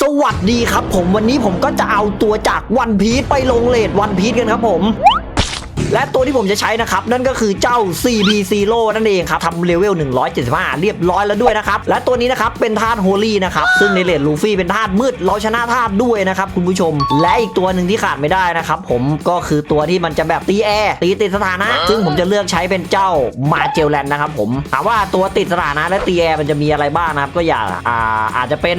สวัสดีครับผมวันนี้ผมก็จะเอาตัวจากวันพีชไปลงเลดวันพีชกันครับผม และตัวที่ผมจะใช้นะครับ นั่นก็คือเจ้า CP Zero นั่นเองครับทำเลเวล 175 เรียบร้อยแล้วด้วยนะครับ และตัวนี้นะครับเป็นธาตุโฮลี่นะครับ ซึ่งในเลดลูฟี่เป็นธาตุมืด เราชนะธาตุด้วยนะครับคุณผู้ชม และอีกตัวหนึ่งที่ขาดไม่ได้นะครับผมก็คือตัวที่มันจะแบบตีแอร์ตีติดสถานะ ซึ่งผมจะเลือกใช้เป็นเจ้ามาเจลแลนนะครับผมถามว่าตัวติดสถานะและตีแอร์มันจะมีอะไรบ้างนะครับก็อย่าอ่าอาจจะเป็น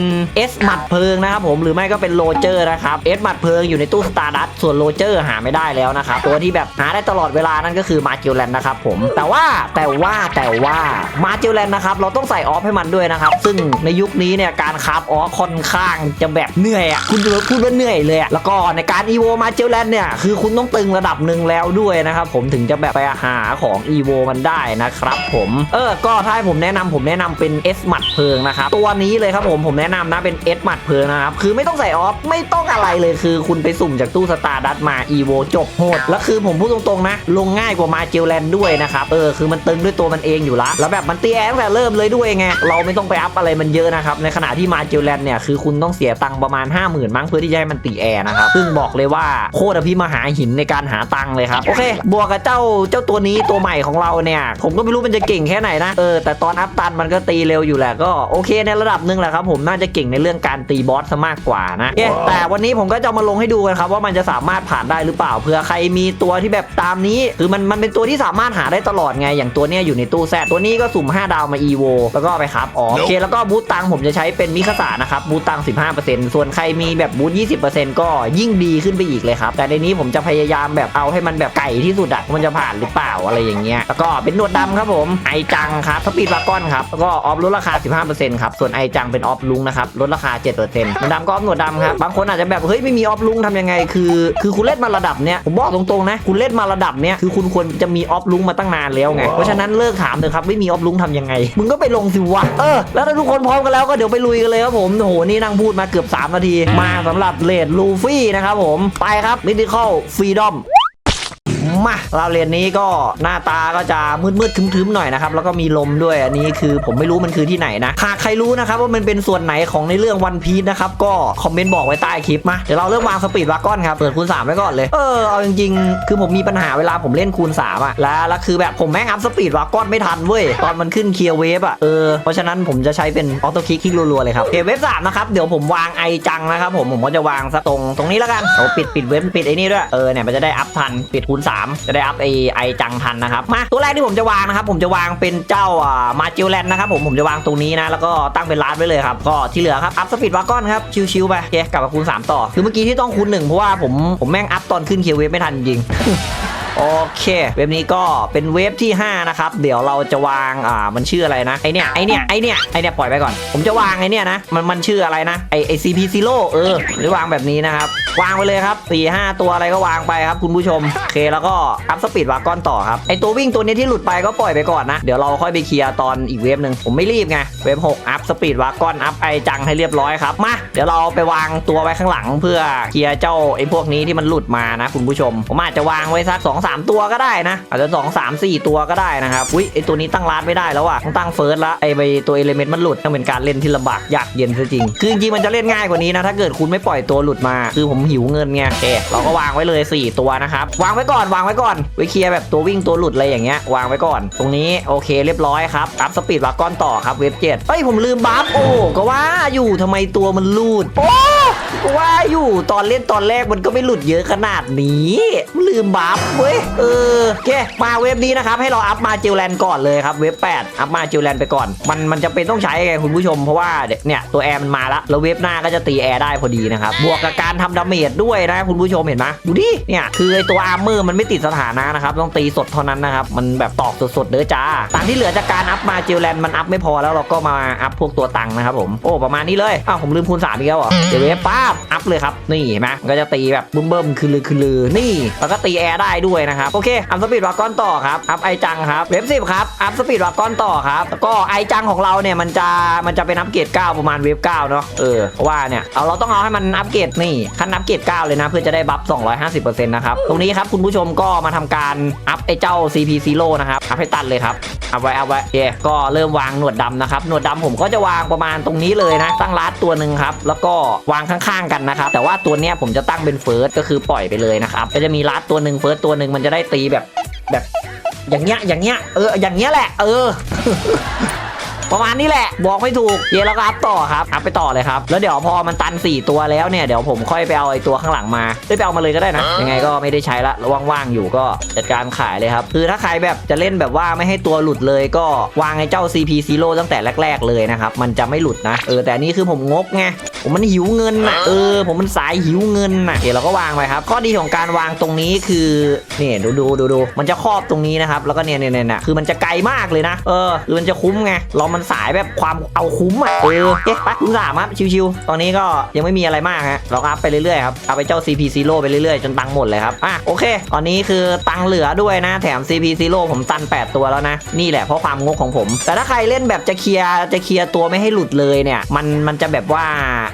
S หมัดเพลิงนะครับผมหรือไม่ก็เป็นโรเจอร์นะครับ S หมัดเพลิงอยู่ในตู้สตาร์ดัตส่วนโรเจอร์หาไม่ได้แล้วนะครับตัวที่แบบหาได้ตลอดเวลานั่นก็คือมาเจลแลนนะครับผมแต่ว่าแต่ว่าแต่ว่ามาเจลแลนนะครับเราต้องใส่ออฟให้มันด้วยนะครับ ซึ่งในยุคนี้เนี่ยการคาฟออฟค่อนข้างจะแบบเหนื่อยอะคุณพูดว่าเหนื่อยเลยอะแล้วก็ในการอีโวมาเจลแลนเนี่ยคือคุณต้องตึงระดับหนึ่งแล้วด้วยนะครับผมถึงจะแบบไปหาของอีโวมันได้นะครับผมเออก็ถ้าให้ผมแนะนำผมแนะนำเป็น S หมัดเพลิงนะครับตัวนี้เลยครับผมผมแนะนำนะเป็น S หมัดเพลิงนะครับคือไม่ต้องใส่ออฟไม่ต้องอะไรเลยคือ คุณไปสุ่มจากตู้สตาร์ดัตมาอีโวจบโหดแล้วคือผมพูดตรงๆนะ ลงง่ายกว่ามาเจลแลนด้วยนะครับ เออ คือมันตึงด้วยตัวมันเองอยู่ละ แล้วแบบมันตีแอตั้งแต่เริ่มเลยด้วยไง เราไม่ต้องไปอัพอะไรมันเยอะนะครับ ในขณะที่มาเจลแลนเนี่ยคือคุณต้องเสียตังค์ประมาณ 5 0,000 มั้งเพื่อที่จะให้มันตีแอร์นะครับ ซึ่งบอกเลยว่าโคตรอภิมหาหินในการหาตังค์เลยครับ โอเค บวกกับเจ้าเจ้าตัวนี้ตัวใหม่ของเราเนี่ย ผมก็ไม่รู้มันจะเก่งแค่ไหนนะ เออ แต่ตอนอัพตันมันก็ตีเร็วอยู่แหละ ก็โอเคในระดับหนึ่งแหละครับผมน่าจะเก่งในเรื่องการตีบอสซะมากกว่านะโอเคแต่วันนี้ผมก็จะเอามาลงให้ดูกันครับว่ามันจะสามารถผ่านได้หรือเปล่าเผื่อใครมีตัวที่แบบตามนี้คือมันมันเป็นตัวที่สามารถหาได้ตลอดไงอย่างตัวเนี้ยอยู่ในตู้แซดตัวนี้ก็สุ่ม 5 ดาวมา EVO แล้วก็เอาไปครับอ๋อโอเคแล้วก็บูตตังผมจะใช้เป็นมิคาสานะครับบูตตัง 15%ส่วนใครมีแบบบูต20%ก็ยิ่งดีขึ้นไปอีกเลยครับแต่ในนี้ผมจะพยายามแบบเอาให้มันแบบไก่ที่สุดอะว่ามันจะผ่านหรือเปล่าอะไรอย่างเงี้ยแล้วก็เป็นหนวดดำครับผมไอจังครับสปีดวากอนครับแล้วก็ออฟลดราคา 15%ครับส่วนไอจังเป็นออฟลุงนะครับลดราคา 7%หนวดดำก็ออฟหนวดดำครับบางคนอาจจะแบบเฮ้ยไม่มีออฟลุงทำยังไงคือ คือคุณเล่นมาระดับเนี้ยผมบอกตรงๆนะคุณเล่นมาระดับเนี้ยคือคุณควรจะมีออฟลุงมาตั้งนานแล้วไง เพราะฉะนั้นเลิกถามเถอะครับไม่มีออฟลุงทำยังไง มึงก็ไปลงสิวะ เออ แล้วถ้าทุกคนพร้อมกันแล้วก็เดี๋ยวไปลุยกันเลยครับผมโอ้โหนี่นั่งพูดมาเกือบ 3 นาที มาสำหรับเลดลูฟี่นะครับผมไปครับมิติคอลฟรีดอม มาเราเรียนนี้ก็หน้าตาก็จะมืดๆทึมๆหน่อยนะครับ แล้วก็มีลมด้วยอันนี้คือผมไม่รู้มันคือที่ไหนนะหากใครรู้นะครับว่ามันเป็นส่วนไหนของในเรื่องวันพี e นะครับก็คอมเมนต์บอกไว้ใต้คลิปมาเดี๋ยวเราเริ่มวางสปีดวากอนครับเปิดคูณ3ไว้ก่อนเลยเออเอาจริงๆ คือผมมีปัญหาเวลาผมเล่นคูณ3อะแล้วแล้วคือแบบผมแม่งอัพสปีดวากอนไม่ทันเว้ยตอนมันขึ้นเคลียร์เวฟอะเออเพราะฉะนั้นผมจะใช้เป็นออโต้คลิกคลิกรัวๆเลยครับเคเวฟสามนะครับเดี๋ยวผมวางไอจังนะครับผมผมก็จะวางตรงตรงนี้แล้วกันโอ้ปิดปิดเวฟปิดไอ้นี่ด้วยเออเนี่ยมันจะได้อัพทันปิดคูณ3จะได้อัพไอไอจังทันนะครับมาตัวแรกที่ผมจะวางนะครับ ผมจะวางเป็นเจ้าอ่ามาจิลแลนนะครับผมผมจะวางตรงนี้นะ แล้วก็ตั้งเป็นร้านไว้เลยครับ ก็ที่เหลือครับอัพสปีดวากอนครับชิวๆไปโอเคกลับมาคูณ3ต่อคือเมื่อกี้ที่ต้องคูณ1เพราะว่าผมผมแม่งอัพตอนขึ้นเคียร์เวฟไม่ทันจริง โอเค เว็บนี้ก็เป็นเว็บที่ 5 นะครับ เดี๋ยวเราจะวางอ่ามันชื่ออะไรนะไอเนี้ยไอเนี้ยไอเนี้ยไอเนี้ยปล่อยไปก่อน ผมจะวางไอเนี้ยนะมันมันชื่ออะไรนะไอไอซีพีซีโร่เออหรือวางแบบนี้นะครับ วางไปเลยครับ4ี่ห้าตัวอะไรก็วางไปครับคุณผู้ชมโอเคแล้วก็อัพสปีดวากอนต่อครับไอตัววิ่งตัวนี้ที่หลุดไปก็ปล่อยไปก่อนนะ เดี๋ยวเราค่อยไปเคลียร์ตอนอีกเว็บหนึ่งผมไม่รีบไงเว็บ6อัพสปีดวากอนอัพไอจังให้เรียบร้อยครับมาเดี๋ยวเราไปวางตัวไว้ข้างหลัง เพื่อเคลียร์เจ้าไอพวกนี้ที่มันหลุดมานะ คุณผู้ชม ผมอาจจะวางไว้สัก2อสตัวก็ได้นะ อาจจะ 2 3 4 ตัวก็ได้นะครับอุ้ยไอตัวนี้ตั้งร้านไม่ได้แล้วอะต้องตั้งเฟิร์สละไอใบตัวเอลิเมนต์มันหลุดต้องเป็นการเล่นที่ลำบากยากเย็นซะจริง คือจริงมันจะเล่นง่ายกว่านี้นะถ้าเกิดคุณไม่ปล่อยตัวหลุดมา คือผมหิวเงินไงโอเคเราก็วางไว้เลย 4 ตัวนะครับวางไว้ก่อนวางไว้ก่อนไว้เคลียร์แบบตัววิ่งตัวหลุดอะไรอย่างเงี้ยวางไว้ก่อน ตรงนี้โอเคเรียบร้อยครับอัพสปีดวากอนต่อครับเว็บเจ็ดเฮ้ยผมลืมบัฟโอ้ก็ว่าอยู่ทำไมตัวมันหลุดโอ้ ว่าอยู่ตอนเล่นตอนแรกมันก็ไม่หลุดเยอะขนาดนี้ ลืมบัฟเว้ยเออโอเคมาเว็บนี้นะครับ ให้เราอัพมาจิลแลนก่อนเลยครับเว็บ 8 อัพมาจิลแลนไปก่อน มันมันจะเป็นต้องใช้ไงคุณผู้ชมเพราะว่าเนี่ยตัวแอร์มันมาละแล้วเว็บหน้าก็จะตีแอร์ได้พอดีนะครับบวกกับการทำดาเมจด้วยนะคุณผู้ชมเห็นไหมดูดิเนี่ยคือไอตัวอาร์เมอร์มันไม่ติดสถานะนะครับต้องตีสดเท่านั้นนะครับมันแบบตอกสดๆเด้อจ้าตังที่เหลือจากการอัพมาจิลแลนมันอัพไม่พอแล้วเราก็มาอัพพวกตัวตังค์นะครับผมโอ้ประมาณนี้เลยอ้าวผมลืมคูณสามอีกแล้วเหรอเดี๋ยวเว็บป้าบอัพเลยครับ นี่เห็นไหมก็จะตีแบบบึ้มเบิ้มคือลือคือลือนี่ แล้วก็ตีแอร์ได้ด้วยนะครับ โอเคอัพสปีดวากอนต่อครับ อัพไอจังครับเว็บสิบครับ อัพสปีดวากอนต่อครับ แล้วก็ไอจังของเราเนี่ยมันจะมันจะเป็นอัพเกรด9 ประมาณเวฟ9เนาะ เออ ว่าเนี่ย เอาเราต้องเอาให้มันอัพเกรดนี่ขั้นอัพเกรด9เลยนะ เพื่อจะได้บัฟ 250%นะครับ ตรงนี้ครับคุณผู้ชมก็มาทำการอัพไอเจ้า CP Zero นะครับ อัพให้ตันเลยครับเอาไว้เอาไว้โอเคก็เริ่มวางหนวดดำนะครับ หนวดดำผมก็จะวางประมาณตรงนี้เลยนะ ตั้งรัดตัวหนึ่งครับ แล้วก็วางข้างๆกันนะครับ แต่ว่าตัวเนี้ยผมจะตั้งเป็นเฟิร์สก็คือปล่อยไปเลยนะครับก็จะมีรัดตัวหนึ่งเฟิร์สตัวหนึ่งมันจะได้ตีแบบแบบอย่างเงี้ยอย่างเงี้ยเอออย่างเงี้ยแหละ เออ ประมาณนี้แหละ บอกไม่ถูก เดี๋ยวเราก็อัพต่อครับ อัพไปต่อเลยครับ แล้วเดี๋ยวพอมันตัน 4 ตัวแล้วเนี่ย เดี๋ยวผมค่อยไปเอาไอ้ตัวข้างหลังมาได้ยไปเอามาเลยก็ได้นะ ยังไงก็ไม่ได้ใช้ละแล้วว่างๆอยู่ก็จัดการขายเลยครับ คือถ้าใครแบบจะเล่นแบบว่าไม่ให้ตัวหลุดเลยก็วางไอ้เจ้า CP Zero ตั้งแต่แรก ๆ เลยนะครับ มันจะไม่หลุดนะ เออ แต่อันนี่คือผมงกไง ผมมันหิวเงินน่ะเออ ผมมันสายหิวเงินน่ะเดี๋ยวเราก็วางไปครับ ข้อดีของการวางตรงนี้คือเนี่ยดูดูดูดูมันจะครอบตรงนี้นะครับ แล้วก็เนี่ยเนี่ยเนี่ยคือมันจะไกลมากเลยนะ เออคือมันจะคุ้มไงเรามันสายแบบความเอาคุ้มอะเออเอ๊ะไปคุณสามครับชิวๆตอนนี้ก็ยังไม่มีอะไรมากฮะเราอัพไปเรื่อยๆครับเอาไปเจ้า CP Zero ไปเรื่อยๆ จนตังค์หมดเลยครับอะโอเค ตอนนี้คือตังค์เหลือด้วยนะแถม CP Zero ผมตัน 8 ตัวแล้วนะ นี่แหละเพราะความงกของผม แต่ถ้าใครเล่นแบบจะเคลียร์จะเคลียร์ตัวไม่ให้หลุดเลยเนี่ยมันมันจะแบบว่า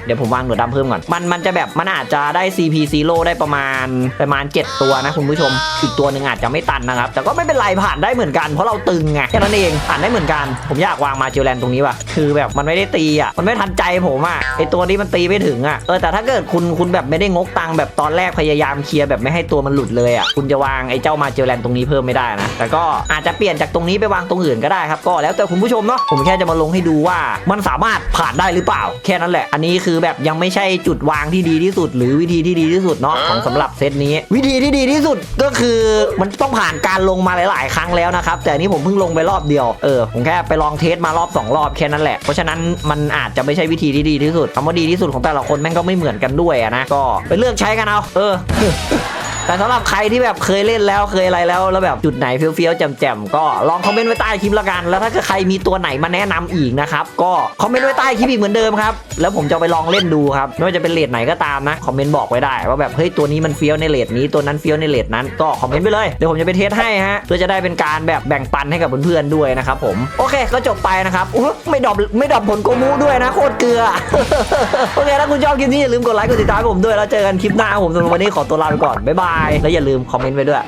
เดี๋ยวผมวางหนวดดำเพิ่มก่อนมันมันจะแบบมันอาจจะได้ CP Zero ได้ประมาณประมาณ 7 ตัวนะคุณผู้ชมอีกตัวหนึ่งอาจจะไม่ตันนะครับแต่ก็ไม่เป็นไรผ่านได้เหมือนกันเพราะเราตึงไงแค่นั้นเองผ่านได้เหมือนกัน ผมอยากวางมาจลแลนตรงนี้ว่ะ คือแบบมันไม่ได้ตีอะ มันไม่ทันใจผมอะ ไอตัวนี้มันตีไม่ถึงอะ เออแต่ถ้าเกิดคุณคุณแบบไม่ได้งกตังค์แบบตอนแรกพยายามเคลียร์แบบไม่ให้ตัวมันหลุดเลยอะ คุณจะวางไอ้เจ้ามาเจลแลนตรงนี้เพิ่มไม่ได้นะ แต่ก็อาจจะเปลี่ยนจากตรงนี้ไปวางตรงอื่นก็ได้ครับ ก็แล้วแต่คุณผู้ชมเนาะ ผมแค่จะมาลงให้ดูว่ามันสามารถผ่านได้หรือเปล่า แค่นั้นแหละ อันนี้คือแบบยังไม่ใช่จุดวางที่ดีที่สุด หรือวิธีที่ดีที่สุดเนาะของสำหรับเซตนี้ วิธีที่ดีที่สุดก็คือมันต้องผ่านการลงมาหลาย ๆ ครั้งแล้วนะครับแต่อันนี้ผมเพิ่งลงไปรอบเดียวเออผมแค่ไปลองเทสมารอบสองรอบแค่นั้นแหละ เพราะฉะนั้นมันอาจจะไม่ใช่วิธีที่ดีที่สุดคำว่าดีที่สุดของแต่ละคนแม่งก็ไม่เหมือนกันด้วยนะก็ไปเลือกใช้กันเอาเออ แต่สำหรับใครที่แบบเคยเล่นแล้วเคยอะไรแล้วแล้วแบบจุดไหนเฟี้ยวๆแจ่มๆก็ลองคอมเมนต์ไว้ใต้คลิปละกัน แล้วถ้าเกิดใครมีตัวไหนมาแนะนำอีกนะครับก็คอมเมนต์ไว้ใต้คลิปอีกเหมือนเดิมครับแล้วผมจะไปลองเล่นดูครับไม่ว่าจะเป็นเลทไหนก็ตามนะคอมเมนต์บอกไว้ได้ว่าแบบเฮ้ยตัวนี้มันเฟี้ยวในเลทนี้ตัวนั้นเฟี้ยวในเลทนั้นก็คอมเมนต์ไปเลยเดี๋ยวผมจะไปเทสให้ฮะเพื่อจะได้เป็นการแบบแบ่งปันให้กับเพื่อนๆด้วยนะครับผมโอเคก็จบไปนะครับอุ๊ยไม่ดรอปไม่ดรอปผลโกมูด้วยนะโคตรเกลือโอเคถ้าคุณชอบคลิปนี้อย่าลืมกดไลค์กดติดตามผมด้วยแล้วเจอกันคลิปหน้าผมสำหรับวันนี้ขอตัวลาไปก่อนบ๊ายบาย แล้วอย่าลืมคอมเมนต์ไว้ด้วย